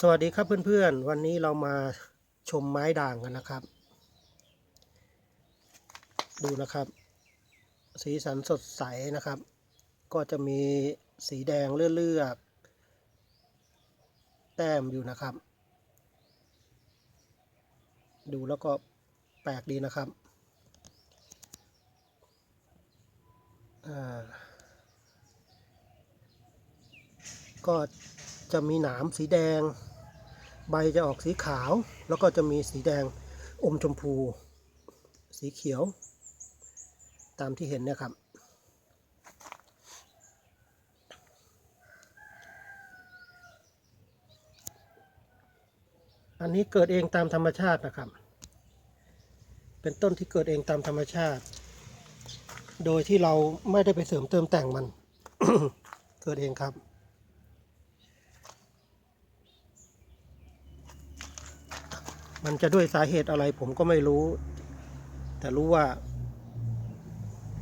สวัสดีครับเพื่อนๆ วันนี้เรามาชมไม้ด่างกันนะครับ ดูนะครับ สีสันสดใสนะครับ ก็จะมีสีแดงเลือดๆแต้มอยู่นะครับ ดูแล้วก็แปลกดีนะครับก็ จะมีหนามสีแดง ใบจะออกสีขาว แล้วก็จะมีสีแดงอมชมพู สีเขียว ตามที่เห็นเนี่ยครับ อันนี้เกิดเองตามธรรมชาตินะครับ เป็นต้นที่เกิดเองตามธรรมชาติ โดยที่เราไม่ได้ไปเสริมเติมแต่งมัน เกิดเองครับ มันจะด้วยสาเหตุอะไรผมก็ไม่รู้ แต่รู้ว่า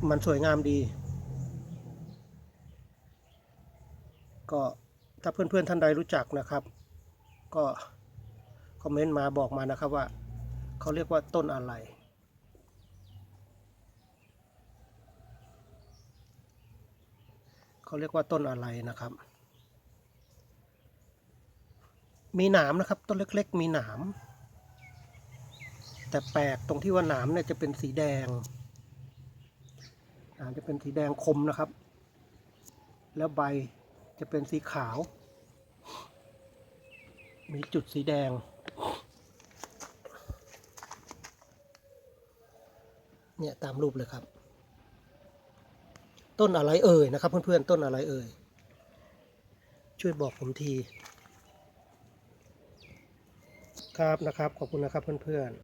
มันสวยงามดี ก็ถ้าเพื่อนๆท่านใดรู้จักนะครับ ก็คอมเมนต์มาบอกมานะครับว่า เขาเรียกว่าต้นอะไรเขาเรียกว่าต้นอะไรนะครับ มีหนามนะครับ ต้นเล็ก ๆ มีหนาม แต่แปลกตรงที่ว่าหนามเนี่ยจะเป็นสีแดงหนามจะเป็นสีแดงคมนะครับ แล้วใบจะเป็นสีขาว มีจุดสีแดง เนี่ยตามรูปเลยครับ ต้นอะไรเอ่ยนะครับ เพื่อนๆ ต้นอะไรเอ่ย ช่วยบอกผมทีครับนะครับ ขอบคุณนะครับเพื่อนๆ